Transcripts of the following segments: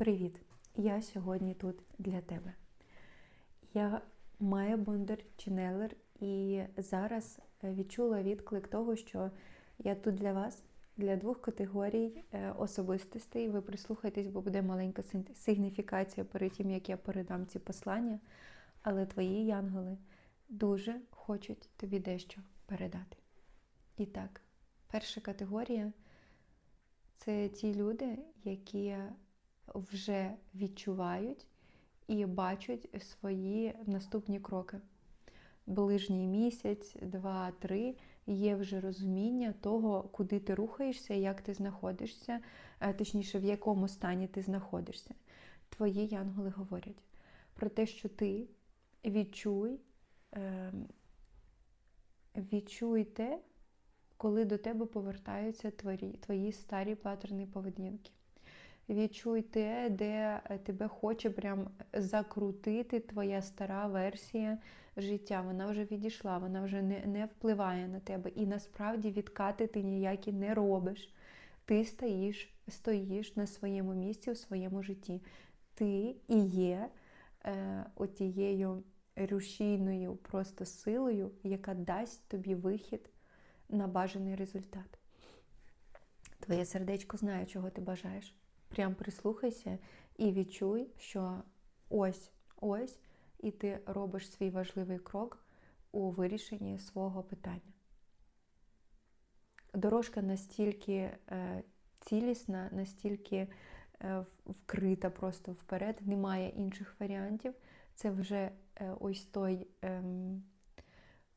Привіт! Я сьогодні тут для тебе. Я Майя Бондар Ченелер і зараз відчула відклик того, що я тут для вас, для двох категорій е, особистостей. Ви прислухайтесь, бо буде маленька сигніфікація перед тим, як я передам ці послання. Але твої янголи дуже хочуть тобі дещо передати. І так, перша категорія це ті люди, які вже відчувають і бачать свої наступні кроки. Ближній місяць, два-три є вже розуміння того, куди ти рухаєшся, як ти знаходишся, е, точніше, в якому стані ти знаходишся. Твої янголи говорять про те, що ти відчуй, е, відчуй те, коли до тебе повертаються твої, твої старі паттерни поведінки. Відчуй те, де е, тебе хоче прям закрутити твоя стара версія життя. Вона вже відійшла, вона вже не, не впливає на тебе. І насправді відкати ти ніякі не робиш. Ти стоїш, стоїш на своєму місці у своєму житті. Ти і є е, отією рушійною просто силою, яка дасть тобі вихід на бажаний результат. Твоє сердечко знає, чого ти бажаєш. Прям прислухайся і відчуй, що ось, ось, і ти робиш свій важливий крок у вирішенні свого питання. Дорожка настільки е, цілісна, настільки е, вкрита просто вперед, немає інших варіантів. Це вже е, ось той ем,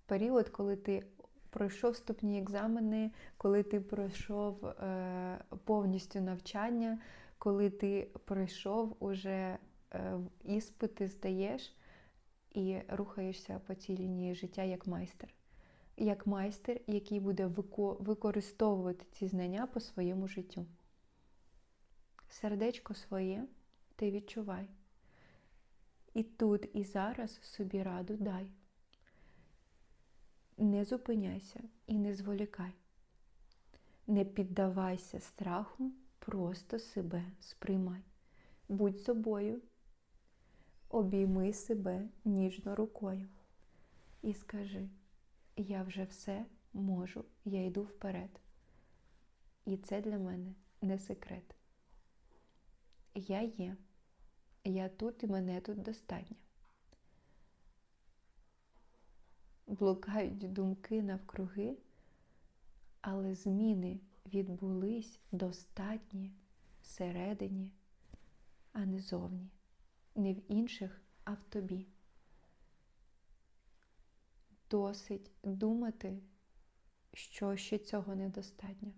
період, коли ти пройшов вступні екзамени, коли ти пройшов е, повністю навчання, коли ти пройшов уже е, іспити, здаєш і рухаєшся по цій лінії життя як майстер. Як майстер, який буде використовувати ці знання по своєму життю. Сердечко своє ти відчувай. І тут, і зараз собі раду дай. Не зупиняйся і не зволікай. Не піддавайся страху, просто себе сприймай. Будь собою, обійми себе ніжно рукою і скажи: я вже все можу, я йду вперед. І це для мене не секрет. Я є, я тут і мене тут достатньо. Блукають думки навкруги, але зміни відбулись достатні всередині, а не зовні, не в інших, а в тобі. Досить думати, що ще цього недостатньо.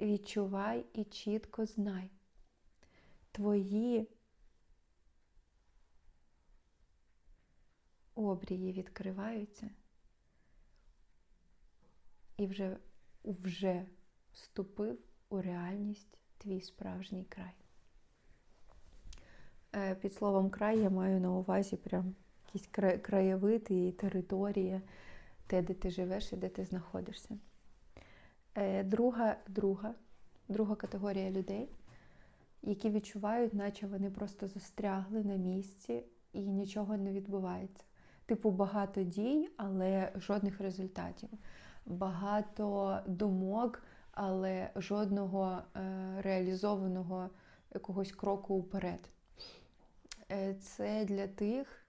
Відчувай і чітко знай. Твої обрії відкриваються і вже, вже вступив у реальність твій справжній край. Е, Під словом край я маю на увазі прям якісь кра- краєвид і територія, те, де ти живеш і де ти знаходишся. Е, Друга, друга, друга категорія людей, які відчувають, наче вони просто застрягли на місці і нічого не відбувається. Типу, багато дій, але жодних результатів. Багато думок, але жодного е, реалізованого якогось кроку вперед. Е, Це для тих,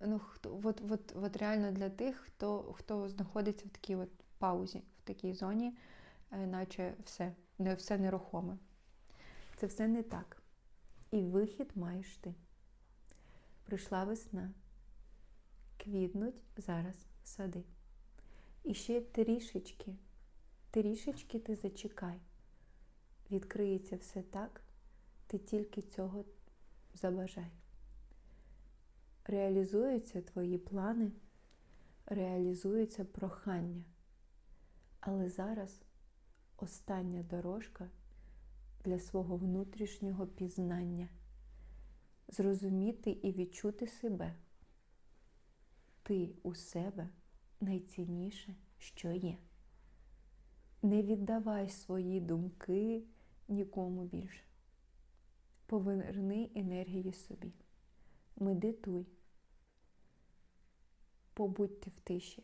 ну, хто, от, от, от реально для тих, хто, хто знаходиться в такій от паузі, в такій зоні, е, наче все, не все нерухоме. Це все не так. І вихід маєш ти. Прийшла весна. Квітнуть зараз сади. І ще трішечки, трішечки ти зачекай. Відкриється все так, ти тільки цього забажай. Реалізуються твої плани, реалізується прохання. Але зараз остання дорожка для свого внутрішнього пізнання, зрозуміти і відчути себе. Ти у себе найцінніше, що є. Не віддавай свої думки нікому більше. Поверни енергію собі. Медитуй. Побудьте в тиші.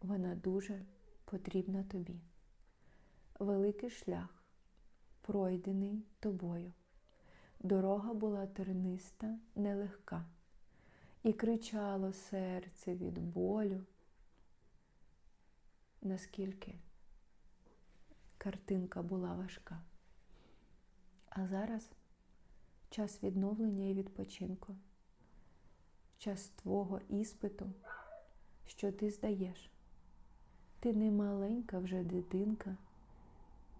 Вона дуже потрібна тобі. Великий шлях, пройдений тобою. Дорога була терниста, нелегка, і кричало серце від болю, наскільки картинка була важка. А зараз час відновлення і відпочинку, час твого іспиту, що ти здаєш. Ти не маленька вже дитинка,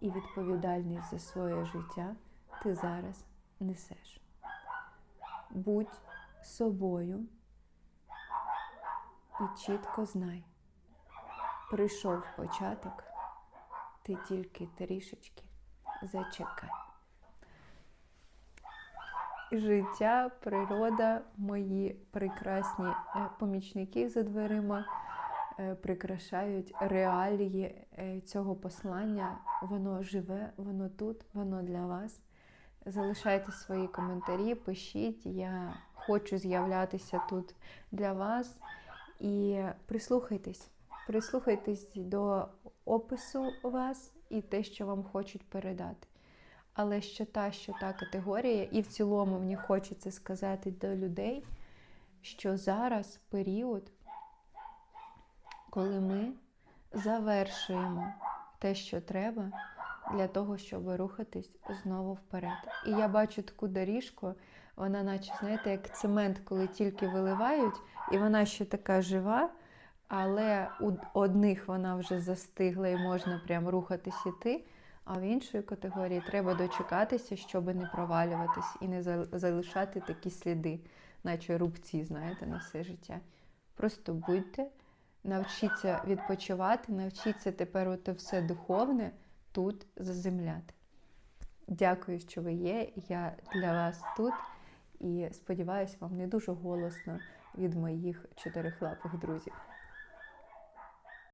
і відповідальність за своє життя ти зараз несеш. Будь собою і чітко знай, прийшов початок, ти тільки трішечки зачекай. Життя, природа, мої прекрасні е, помічники за дверима прикрашають реалії е, цього послання. Воно живе, воно тут, воно для вас. Залишайте свої коментарі, пишіть. Я хочу з'являтися тут для вас. І прислухайтесь, прислухайтесь до опису вас і те, що вам хочуть передати. Але що та, що та категорія, і в цілому мені хочеться сказати до людей, що зараз період, коли ми завершуємо те, що треба, для того, щоб рухатись знову вперед. І я бачу таку доріжку, вона, наче, знаєте, як цемент, коли тільки виливають, і вона ще така жива, але у одних вона вже застигла і можна прям рухатись іти. А в іншої категорії треба дочекатися, щоб не провалюватись і не залишати такі сліди, наче рубці, знаєте, на все життя. Просто будьте, навчіться відпочивати, навчіться тепер оте все духовне тут заземляти. Дякую, що ви є. Я для вас тут і сподіваюся, вам не дуже голосно від моїх чотирихлапих друзів.